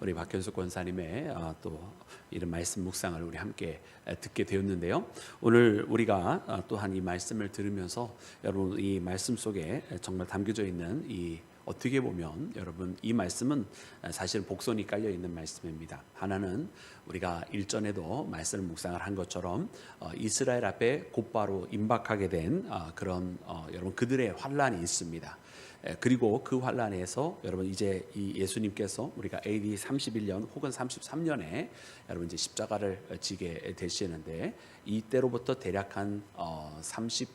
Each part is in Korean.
우리 박현수 권사님의 어, 또 이런 말씀 묵상을 우리 함께 듣게 되었는데요. 오늘 우리가 어, 또한 이 말씀을 들으면서 여러분 이 말씀 속에 정말 담겨져 있는 이 어떻게 보면 여러분 이 말씀은 사실 복선이 깔려 있는 말씀입니다. 하나는 우리가 일전에도 말씀을 묵상을 한 것처럼 어, 이스라엘 앞에 곧바로 임박하게 된 어, 그런 어, 여러분 그들의 환란이 있습니다. 에, 그리고 그 환란에서 여러분 이제 이 예수님께서 우리가 AD 31년 혹은 33년에 여러분 이제 십자가를 지게 되시는데 이때로부터 대략 한 어, 30,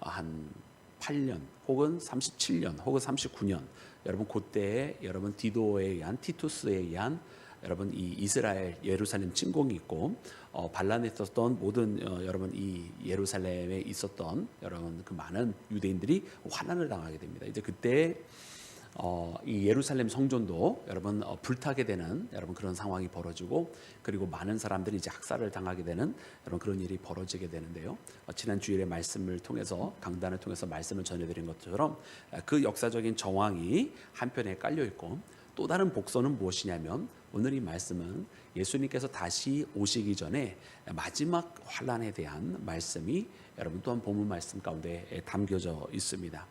한 8년 혹은 37년 혹은 39년 여러분 그때에 여러분 디도에 의한 티투스에 의한 여러분 이 이스라엘 예루살렘 침공이 있고 어, 반란에 있었던 모든 어, 여러분 이 예루살렘에 있었던 여러분 그 많은 유대인들이 환난을 당하게 됩니다. 이제 그때 어, 이 예루살렘 성전도 여러분 어, 불타게 되는 여러분 그런 상황이 벌어지고 그리고 많은 사람들이 이제 학살을 당하게 되는 여러분 그런 일이 벌어지게 되는데요. 어, 지난 주일에 말씀을 통해서 강단을 통해서 말씀을 전해드린 것처럼 어, 그 역사적인 정황이 한편에 깔려 있고 또 다른 복선은 무엇이냐면 오늘 이 말씀은 예수님께서 다시 오시기 전에 마지막 환란에 대한 말씀이 여러분 또한 본문 말씀 가운데 담겨져 있습니다.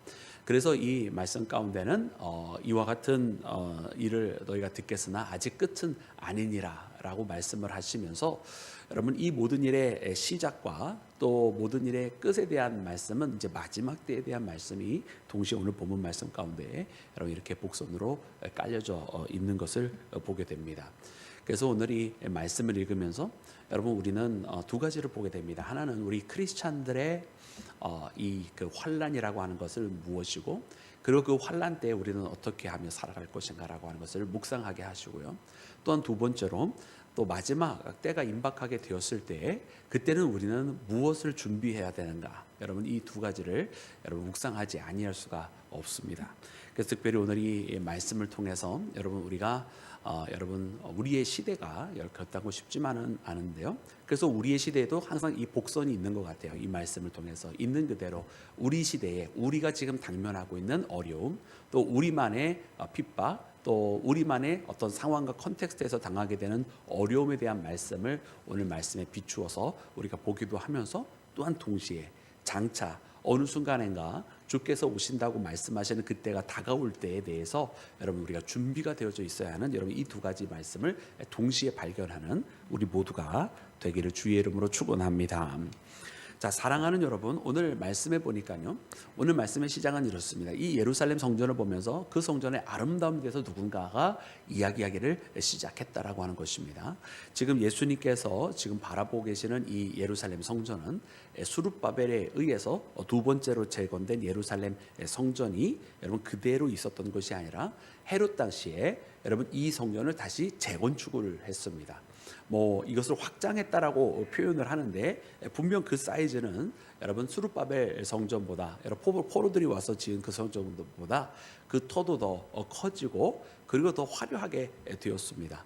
그래서 이 말씀 가운데는 어, 이와 같은 어, 일을 너희가 듣겠으나 아직 끝은 아니니라라고 말씀을 하시면서 여러분 이 모든 일의 시작과 또 모든 일의 끝에 대한 말씀은 이제 마지막 때에 대한 말씀이 동시에 오늘 본문 말씀 가운데 여러분 이렇게 복선으로 깔려져 어, 있는 것을 보게 됩니다. 그래서 오늘 이 말씀을 읽으면서 여러분 우리는 어, 두 가지를 보게 됩니다. 하나는 우리 크리스찬들의 어, 이그 환란이라고 하는 것을 무엇이고 그리고 그 환란 때 우리는 어떻게 하며 살아갈 것인가라고 하는 것을 묵상하게 하시고요. 또한 두 번째로 또 마지막 때가 임박하게 되었을 때 그때는 우리는 무엇을 준비해야 되는가? 여러분 이 두 가지를 여러분 묵상하지 아니할 수가 없습니다. 그래서 특별히 오늘 이 말씀을 통해서 여러분 우리가 어, 여러분 우리의 시대가 결단고 싶지만은 않은데요. 그래서 우리의 시대에도 항상 이 복선이 있는 것 같아요. 이 말씀을 통해서 있는 그대로 우리 시대에 우리가 지금 당면하고 있는 어려움, 또 우리만의 어, 핍박, 또 우리만의 어떤 상황과 컨텍스트에서 당하게 되는 어려움에 대한 말씀을 오늘 말씀에 비추어서 우리가 보기도 하면서 또한 동시에 장차 어느 순간인가 주께서 오신다고 말씀하시는 그때가 다가올 때에 대해서 여러분 우리가 준비가 되어져 있어야 하는 여러분 이 두 가지 말씀을 동시에 발견하는 우리 모두가 되기를 주의 이름으로 축원합니다. 자, 사랑하는 여러분, 오늘 말씀해 보니까요. 오늘 말씀의 시작은 이렇습니다. 이 예루살렘 성전을 보면서 그 성전의 아름다움에 대해서 누군가가 이야기하기를 시작했다라고 하는 것입니다. 지금 예수님께서 지금 바라보고 계시는 이 예루살렘 성전은 수룹바벨에 의해서 두 번째로 재건된 예루살렘 성전이 여러분 그대로 있었던 것이 아니라 헤롯 당시에 여러분 이 성전을 다시 재건축을 했습니다. 뭐 이것을 확장했다라고 표현을 하는데 분명 그 사이즈는 여러분 수르바벨 성전보다 여러분 포로, 포로들이 와서 지은 그 성전보다 그 터도 더 커지고 그리고 더 화려하게 되었습니다.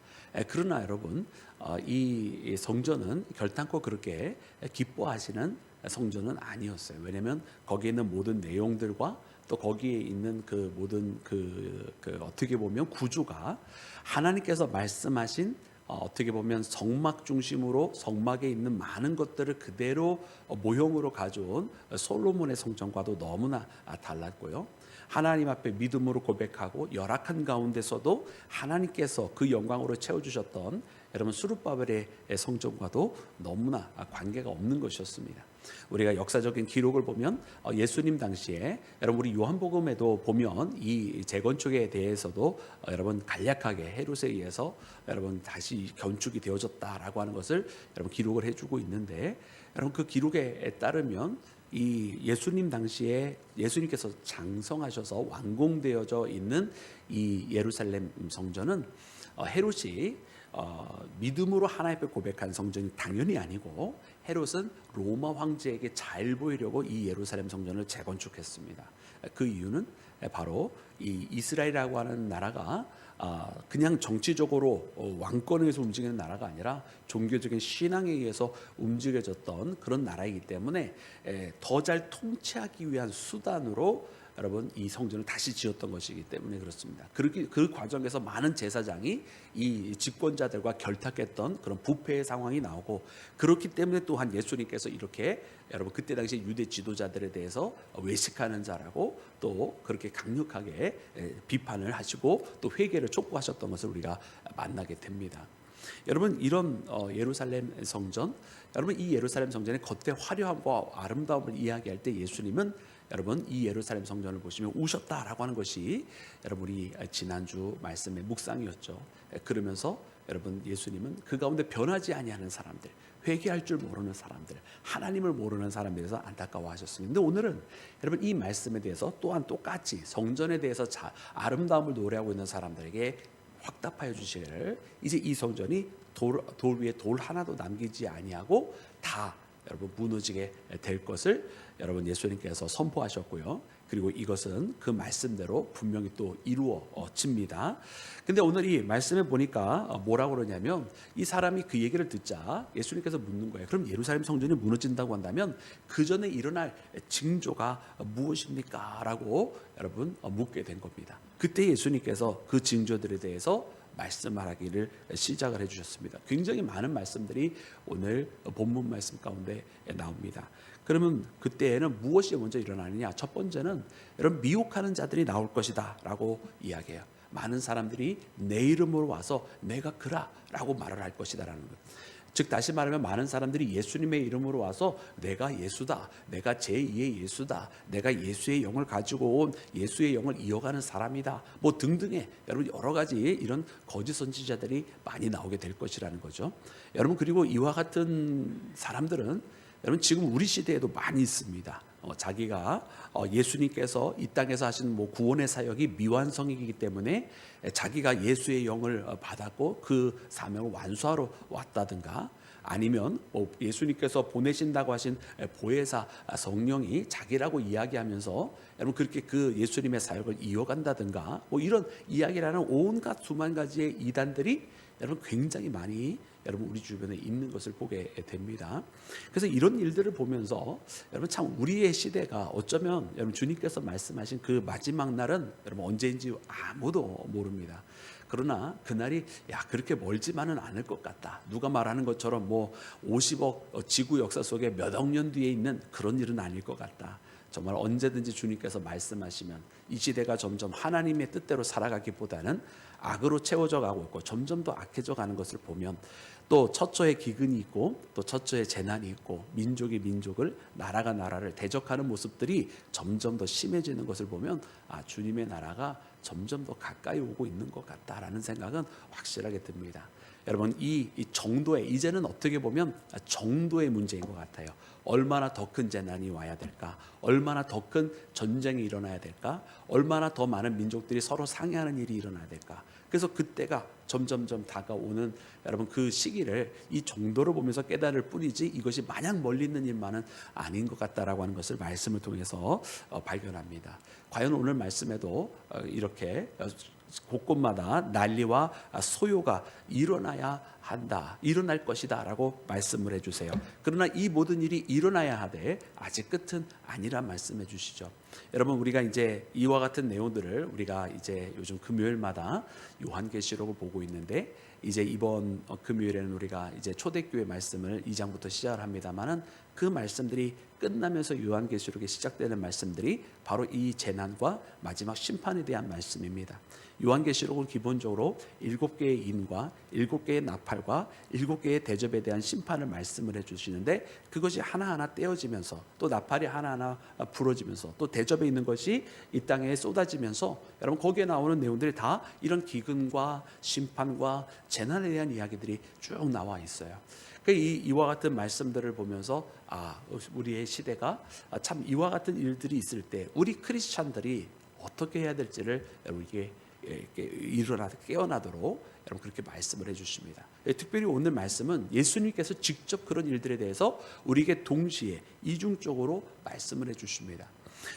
그러나 여러분 어, 이 성전은 결단코 그렇게 기뻐하시는 성전은 아니었어요. 왜냐하면 거기에 있는 모든 내용들과 또 거기에 있는 그 모든 그, 그 어떻게 보면 구조가 하나님께서 말씀하신 어, 어떻게 보면 성막 중심으로 성막에 있는 많은 것들을 그대로 어, 모형으로 가져온 솔로몬의 성전과도 너무나 아, 달랐고요. 하나님 앞에 믿음으로 고백하고 열악한 가운데서도 하나님께서 그 영광으로 채워주셨던 여러분 수르바벨의 성전과도 너무나 관계가 없는 것이었습니다. 우리가 역사적인 기록을 보면 어, 예수님 당시에 여러분 우리 요한복음에도 보면 이 재건축에 대해서도 어, 여러분 간략하게 헤롯에 의해서 여러분 다시 건축이 되어졌다라고 하는 것을 여러분 기록을 해주고 있는데 여러분 그 기록에 따르면 이 예수님 당시에 예수님께서 장성하셔서 완공되어져 있는 이 예루살렘 성전은 어, 헤롯이 어, 믿음으로 하나님 앞에 고백한 성전이 당연히 아니고 헤롯은 로마 황제에게 잘 보이려고 이 예루살렘 성전을 재건축했습니다. 그 이유는 바로 이 이스라엘이라고 하는 나라가 아, 그냥 정치적으로 어, 왕권에서 움직이는 나라가 아니라 종교적인 신앙에 의해서 움직여졌던 그런 나라이기 때문에 더 잘 통치하기 위한 수단으로 여러분 이 성전을 다시 지었던 것이기 때문에 그렇습니다. 그렇게 그 과정에서 많은 제사장이 이 집권자들과 결탁했던 그런 부패의 상황이 나오고 그렇기 때문에 또한 예수님께서 이렇게 여러분 그때 당시 유대 지도자들에 대해서 외식하는 자라고 또 그렇게 강력하게 에, 비판을 하시고 또 회개를 촉구하셨던 것을 우리가 만나게 됩니다. 여러분 이런 어, 예루살렘 성전, 여러분 이 예루살렘 성전의 겉의 화려함과 아름다움을 이야기할 때 예수님은 여러분 이 예루살렘 성전을 보시면 우셨다라고 하는 것이 여러분 우리 지난주 말씀의 묵상이었죠. 에, 그러면서 여러분 예수님은 그 가운데 변하지 아니하는 사람들, 회개할 줄 모르는 사람들, 하나님을 모르는 사람들에 대해서 안타까워하셨습니다. 근데 오늘은 여러분 이 말씀에 대해서 또한 똑같이 성전에 대해서 자, 아름다움을 노래하고 있는 사람들에게 확답하여 주시기를 이제 이 성전이 돌, 돌 위에 돌 하나도 남기지 아니하고 다 여러분 무너지게 될 것을 여러분 예수님께서 선포하셨고요. 그리고 이것은 그 말씀대로 분명히 또 이루어집니다. 근데 오늘 이 말씀에 보니까 뭐라고 그러냐면 이 사람이 그 얘기를 듣자 예수님께서 묻는 거예요. 그럼 예루살렘 성전이 무너진다고 한다면 그 전에 일어날 징조가 무엇입니까? 라고 여러분 묻게 된 겁니다. 그때 예수님께서 그 징조들에 대해서 말씀하기를 시작을 해주셨습니다. 굉장히 많은 말씀들이 오늘 본문 말씀 가운데 나옵니다. 그러면 그때에는 무엇이 먼저 일어나느냐? 첫 번째는 여러분 미혹하는 자들이 나올 것이다라고 이야기해요. 많은 사람들이 내 이름으로 와서 내가 그라라고 말을 할 것이다라는 것. 즉 다시 말하면 많은 사람들이 예수님의 이름으로 와서 내가 예수다. 내가 제2의 예수다. 내가 예수의 영을 가지고 온 예수의 영을 이어가는 사람이다. 뭐 등등의 여러분 여러 가지 이런 거짓 선지자들이 많이 나오게 될 것이라는 거죠. 여러분 그리고 이와 같은 사람들은 여러분 지금 우리 시대에도 많이 있습니다. 어, 자기가 어, 예수님께서 이 땅에서 하신 뭐 구원의 사역이 미완성이기 때문에 자기가 예수의 영을 어, 받았고 그 사명을 완수하러 왔다든가 아니면 뭐 예수님께서 보내신다고 하신 보혜사 성령이 자기라고 이야기하면서 여러분 그렇게 그 예수님의 사역을 이어간다든가 뭐 이런 이야기라는 온갖 수만 가지의 이단들이 여러분 굉장히 많이 여러분 우리 주변에 있는 것을 보게 됩니다. 그래서 이런 일들을 보면서 여러분 참 우리의 시대가 어쩌면 여러분 주님께서 말씀하신 그 마지막 날은 여러분 언제인지 아무도 모릅니다. 그러나 그날이 야 그렇게 멀지만은 않을 것 같다. 누가 말하는 것처럼 뭐 50억 지구 역사 속에 몇 억 년 뒤에 있는 그런 일은 아닐 것 같다. 정말 언제든지 주님께서 말씀하시면 이 시대가 점점 하나님의 뜻대로 살아가기보다는 악으로 채워져 가고 있고 점점 더 악해져 가는 것을 보면 또 처처의 기근이 있고 또 처처의 재난이 있고 민족이 민족을 나라가 나라를 대적하는 모습들이 점점 더 심해지는 것을 보면 아 주님의 나라가 점점 더 가까이 오고 있는 것 같다라는 생각은 확실하게 듭니다. 여러분 이, 이 정도의 이제는 어떻게 보면 정도의 문제인 것 같아요. 얼마나 더 큰 재난이 와야 될까? 얼마나 더 큰 전쟁이 일어나야 될까? 얼마나 더 많은 민족들이 서로 상해하는 일이 일어나야 될까? 그래서 그때가 점점점 다가오는 여러분 그 시기를 이 정도로 보면서 깨달을 뿐이지 이것이 마냥 멀리 있는 일만은 아닌 것 같다라고 하는 것을 말씀을 통해서 어, 발견합니다. 과연 오늘 말씀에도 어, 이렇게 어, 곳곳마다 난리와 소요가 일어나야 한다, 일어날 것이다라고 말씀을 해 주세요. 그러나 이 모든 일이 일어나야 하되 아직 끝은 아니란 말씀해 주시죠. 여러분 우리가 이제 이와 같은 내용들을 우리가 이제 요즘 금요일마다 요한계시록을 보고 있는데 이제 이번 금요일에는 우리가 이제 초대교회 말씀을 2장부터 시작을 합니다만은 그 말씀들이 끝나면서 요한계시록에 시작되는 말씀들이 바로 이 재난과 마지막 심판에 대한 말씀입니다. 요한계시록은 기본적으로 일곱 개의 인과 일곱 개의 나팔과 일곱 개의 대접에 대한 심판을 말씀을 해주시는데 그것이 하나하나 떼어지면서 또 나팔이 하나하나 부러지면서 또 대접에 있는 것이 이 땅에 쏟아지면서 여러분 거기에 나오는 내용들이 다 이런 기근과 심판과 재난에 대한 이야기들이 쭉 나와 있어요. 그 이, 이와 같은 말씀들을 보면서 아 우리의 시대가 참 이와 같은 일들이 있을 때 우리 크리스찬들이 어떻게 해야 될지를 여러분에게 일어나 깨어나도록 여러분 그렇게 말씀을 해주십니다. 예, 특별히 오늘 말씀은 예수님께서 직접 그런 일들에 대해서 우리에게 동시에 이중적으로 말씀을 해주십니다.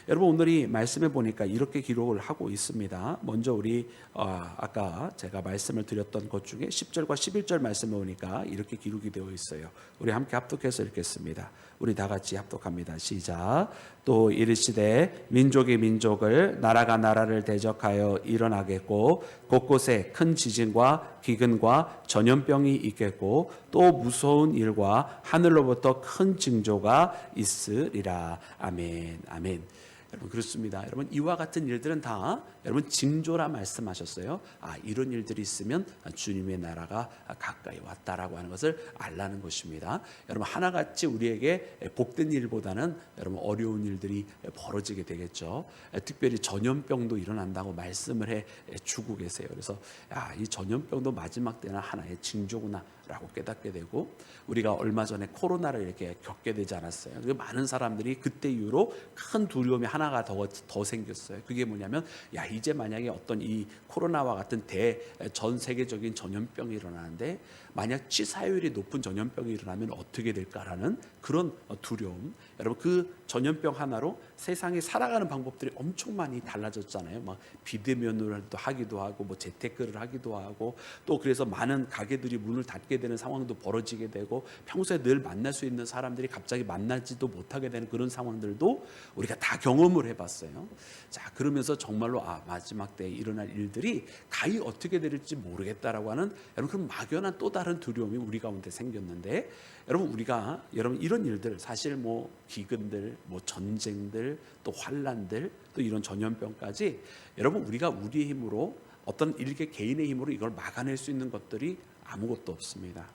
여러분 오늘이 말씀해 보니까 이렇게 기록을 하고 있습니다. 먼저 우리 어, 아까 제가 말씀을 드렸던 것 중에 10절과 11절 말씀에 보니까 이렇게 기록이 되어 있어요. 우리 함께 합독해서 읽겠습니다. 우리 다 같이 합독합니다. 시작. 또 이르시되 민족이 민족을 나라가 나라를 대적하여 일어나겠고 곳곳에 큰 지진과 기근과 전염병이 있겠고 또 무서운 일과 하늘로부터 큰 징조가 있으리라. 아멘. 아멘. 여러분 그렇습니다. 여러분 이와 같은 일들은 다 여러분 징조라 말씀하셨어요. 아 이런 일들이 있으면 주님의 나라가 가까이 왔다라고 하는 것을 알라는 것입니다. 여러분 하나같이 우리에게 복된 일보다는 여러분 어려운 일들이 벌어지게 되겠죠. 특별히 전염병도 일어난다고 말씀을 해 주고 계세요. 그래서 야이 전염병도 마지막 때는 하나의 징조구나. 라고 깨닫게 되고 우리가 얼마 전에 코로나를 이렇게 겪게 되지 않았어요. 그 많은 사람들이 그때 이후로 큰 두려움이 하나가 더, 더 생겼어요. 그게 뭐냐면 야 이제 만약에 어떤 이 코로나와 같은 대 전 세계적인 전염병이 일어나는데 만약 치사율이 높은 전염병이 일어나면 어떻게 될까라는 그런 두려움. 여러분 그 전염병 하나로 세상에 살아가는 방법들이 엄청 많이 달라졌잖아요. 막 비대면으로 하기도 하고 뭐 재테크를 하기도 하고 또 그래서 많은 가게들이 문을 닫게 되는 상황도 벌어지게 되고 평소에 늘 만날 수 있는 사람들이 갑자기 만나지도 못하게 되는 그런 상황들도 우리가 다 경험을 해봤어요. 자 그러면서 정말로 아 마지막 때에 일어날 일들이 가히 어떻게 될지 모르겠다라고 하는 여러분 그런 막연한 또 다른 두려움이 우리 가운데 생겼는데 여러분 우리가 여러분 이런 일들 사실 뭐 기근들 뭐 전쟁들 또 환란들 또 이런 전염병까지 여러분 우리가 우리의 힘으로 어떤 일개 개인의 힘으로 이걸 막아낼 수 있는 것들이 아무것도 없습니다.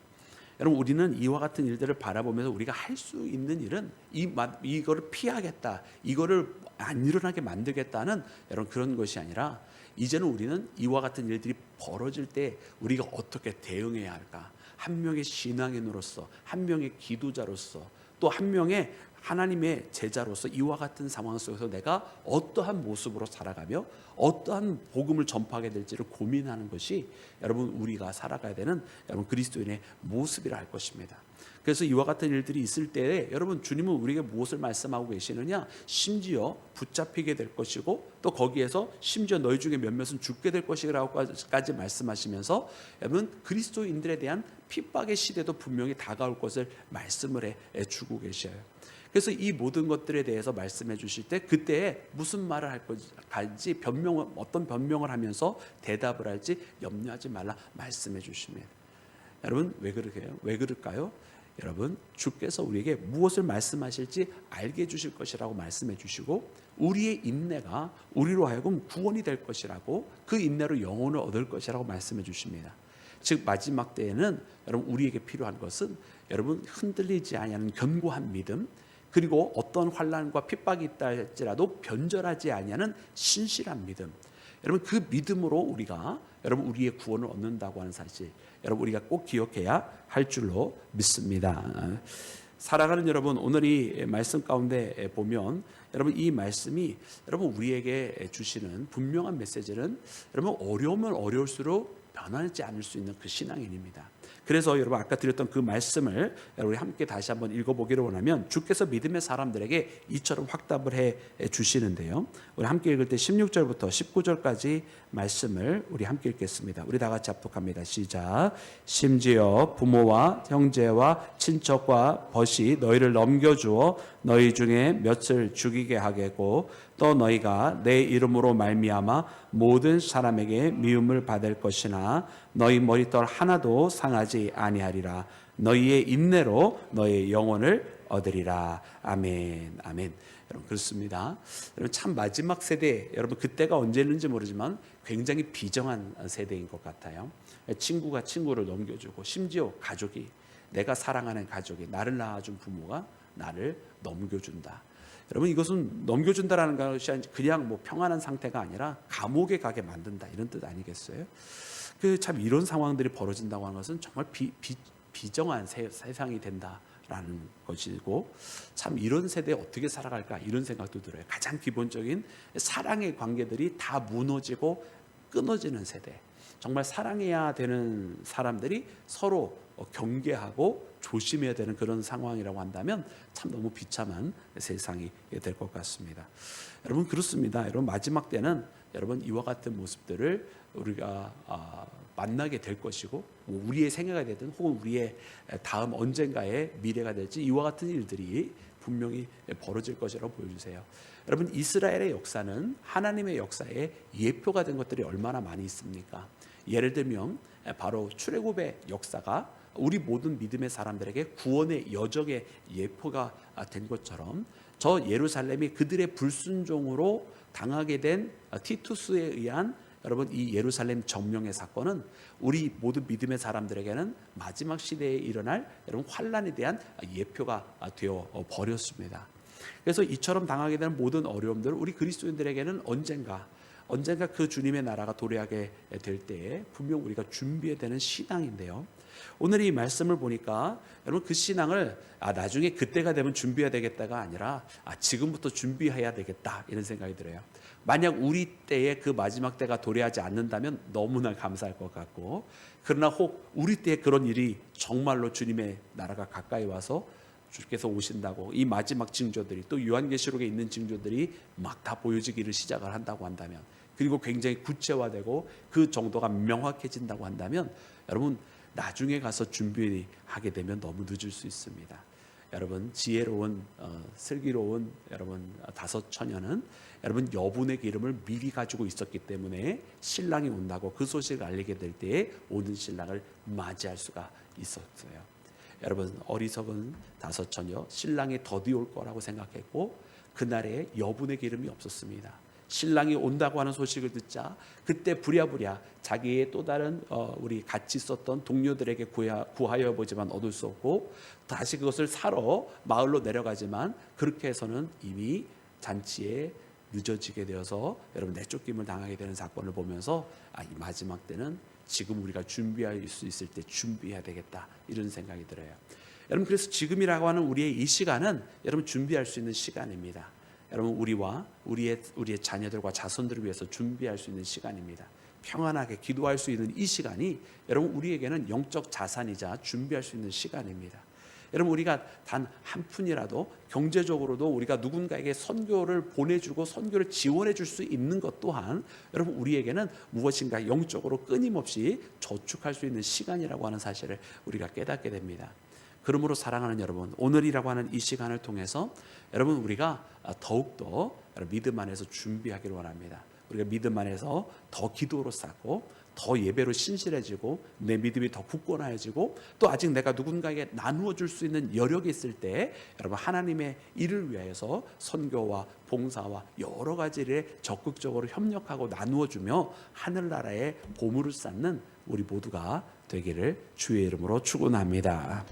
여러분 우리는 이와 같은 일들을 바라보면서 우리가 할 수 있는 일은 이 이거를 피하겠다, 이거를 안 일어나게 만들겠다는 여러분 그런 것이 아니라 이제는 우리는 이와 같은 일들이 벌어질 때 우리가 어떻게 대응해야 할까? 한 명의 신앙인으로서, 한 명의 기도자로서, 또 한 명의 하나님의 제자로서 이와 같은 상황 속에서 내가 어떠한 모습으로 살아가며 어떠한 복음을 전파하게 될지를 고민하는 것이 여러분 우리가 살아가야 되는 여러분 그리스도인의 모습이라 할 것입니다. 그래서 이와 같은 일들이 있을 때에 여러분 주님은 우리에게 무엇을 말씀하고 계시느냐? 심지어 붙잡히게 될 것이고 또 거기에서 심지어 너희 중에 몇몇은 죽게 될 것이라고까지 말씀하시면서 여러분 그리스도인들에 대한 핍박의 시대도 분명히 다가올 것을 말씀을 해 주고 계셔요. 그래서 이 모든 것들에 대해서 말씀해 주실 때 그때 무슨 말을 할 건지 변명 어떤 변명을 하면서 대답을 할지 염려하지 말라 말씀해 주십니다. 여러분 왜 그러게요? 왜 그럴까요? 여러분 주께서 우리에게 무엇을 말씀하실지 알게 해주실 것이라고 말씀해 주시고 우리의 인내가 우리로 하여금 구원이 될 것이라고 그 인내로 영혼을 얻을 것이라고 말씀해 주십니다. 즉 마지막 때에는 여러분 우리에게 필요한 것은 여러분 흔들리지 아니하는 견고한 믿음 그리고 어떤 환란과 핍박이 있다 할지라도 변절하지 아니하는 신실한 믿음. 여러분 그 믿음으로 우리가 여러분 우리의 구원을 얻는다고 하는 사실 여러분 우리가 꼭 기억해야 할 줄로 믿습니다. 살아가는 여러분 오늘 이 말씀 가운데 보면 여러분 이 말씀이 여러분 우리에게 주시는 분명한 메시지는 여러분 어려우면 어려울수록 변하지 않을 수 있는 그 신앙인입니다. 그래서 여러분 아까 드렸던 그 말씀을 우리 함께 다시 한번 읽어보기를 원하면 주께서 믿음의 사람들에게 이처럼 확답을 해 주시는데요. 우리 함께 읽을 때 16절부터 19절까지 말씀을 우리 함께 읽겠습니다. 우리 다 같이 합독합니다. 시작. 심지어 부모와 형제와 친척과 벗이 너희를 넘겨주어 너희 중에 몇을 죽이게 하겠고 또 너희가 내 이름으로 말미암아 모든 사람에게 미움을 받을 것이나 너희 머리털 하나도 상하지 아니하리라. 너희의 인내로 너희 영혼을 얻으리라. 아멘. 아멘. 여러분 그렇습니다. 여러분 참 마지막 세대 여러분 그때가 언제였는지 모르지만 굉장히 비정한 세대인 것 같아요. 친구가 친구를 넘겨주고 심지어 가족이 내가 사랑하는 가족이 나를 낳아준 부모가 나를 넘겨준다 여러분 이것은 넘겨준다라는 것이 그냥 뭐 평안한 상태가 아니라 감옥에 가게 만든다 이런 뜻 아니겠어요? 그 참 이런 상황들이 벌어진다고 하는 것은 정말 비, 비, 비정한 세, 세상이 된다라는 것이고 참 이런 세대에 어떻게 살아갈까 이런 생각도 들어요. 가장 기본적인 사랑의 관계들이 다 무너지고 끊어지는 세대. 정말 사랑해야 되는 사람들이 서로 어, 경계하고 조심해야 되는 그런 상황이라고 한다면 참 너무 비참한 세상이 될 것 같습니다. 여러분 그렇습니다. 여러분 마지막 때는 여러분 이와 같은 모습들을 우리가 아, 만나게 될 것이고 뭐 우리의 생애가 되든 혹은 우리의 다음 언젠가의 미래가 될지 이와 같은 일들이 분명히 벌어질 것이라고 보여주세요. 여러분 이스라엘의 역사는 하나님의 역사의 예표가 된 것들이 얼마나 많이 있습니까? 예를 들면 바로 출애굽의 역사가 우리 모든 믿음의 사람들에게 구원의 여정의 예표가 된 것처럼 저 예루살렘이 그들의 불순종으로 당하게 된 티투스에 의한 여러분 이 예루살렘 점령의 사건은 우리 모든 믿음의 사람들에게는 마지막 시대에 일어날 여러분 환란에 대한 예표가 되어 버렸습니다. 그래서 이처럼 당하게 되는 모든 어려움들을 우리 그리스도인들에게는 언젠가 언젠가 그 주님의 나라가 도래하게 될 때에 분명 우리가 준비해야 되는 신앙인데요. 오늘 이 말씀을 보니까 여러분 그 신앙을 아 나중에 그때가 되면 준비해야 되겠다가 아니라 아 지금부터 준비해야 되겠다 이런 생각이 들어요. 만약 우리 때에 그 마지막 때가 도래하지 않는다면 너무나 감사할 것 같고 그러나 혹 우리 때에 그런 일이 정말로 주님의 나라가 가까이 와서 주께서 오신다고 이 마지막 징조들이 또 요한계시록에 있는 징조들이 막 다 보여지기를 시작을 한다고 한다면 그리고 굉장히 구체화되고 그 정도가 명확해진다고 한다면 여러분 나중에 가서 준비하게 되면 너무 늦을 수 있습니다. 여러분 지혜로운 어, 슬기로운 여러분 다섯 처녀는 여러분 여분의 기름을 미리 가지고 있었기 때문에 신랑이 온다고 그 소식을 알리게 될 때에 오는 신랑을 맞이할 수가 있었어요. 여러분 어리석은 다섯 처녀 신랑이 더디 올 거라고 생각했고 그날에 여분의 기름이 없었습니다. 신랑이 온다고 하는 소식을 듣자 그때 부랴부랴 자기의 또 다른 어, 우리 같이 있었던 동료들에게 구하, 구하여 보지만 얻을 수 없고 다시 그것을 사러 마을로 내려가지만 그렇게 해서는 이미 잔치에 늦어지게 되어서 여러분 내쫓김을 당하게 되는 사건을 보면서 아, 이 마지막 때는 지금 우리가 준비할 수 있을 때 준비해야 되겠다 이런 생각이 들어요. 여러분 그래서 지금이라고 하는 우리의 이 시간은 여러분 준비할 수 있는 시간입니다. 여러분 우리와 우리의 우리의 자녀들과 자손들을 위해서 준비할 수 있는 시간입니다. 평안하게 기도할 수 있는 이 시간이 여러분 우리에게는 영적 자산이자 준비할 수 있는 시간입니다. 여러분 우리가 단 한 푼이라도 경제적으로도 우리가 누군가에게 선교를 보내주고 선교를 지원해 줄 수 있는 것 또한 여러분 우리에게는 무엇인가 영적으로 끊임없이 저축할 수 있는 시간이라고 하는 사실을 우리가 깨닫게 됩니다. 그러므로 사랑하는 여러분 오늘이라고 하는 이 시간을 통해서 여러분 우리가 더욱더 믿음 안에서 준비하기를 원합니다. 우리가 믿음 안에서 더 기도로 쌓고 더 예배로 신실해지고 내 믿음이 더 굳건해지고 또 아직 내가 누군가에게 나누어 줄 수 있는 여력이 있을 때 여러분 하나님의 일을 위하여서 선교와 봉사와 여러 가지 를 적극적으로 협력하고 나누어 주며 하늘나라의 보물을 쌓는 우리 모두가 되기를 주의 이름으로 축원합니다.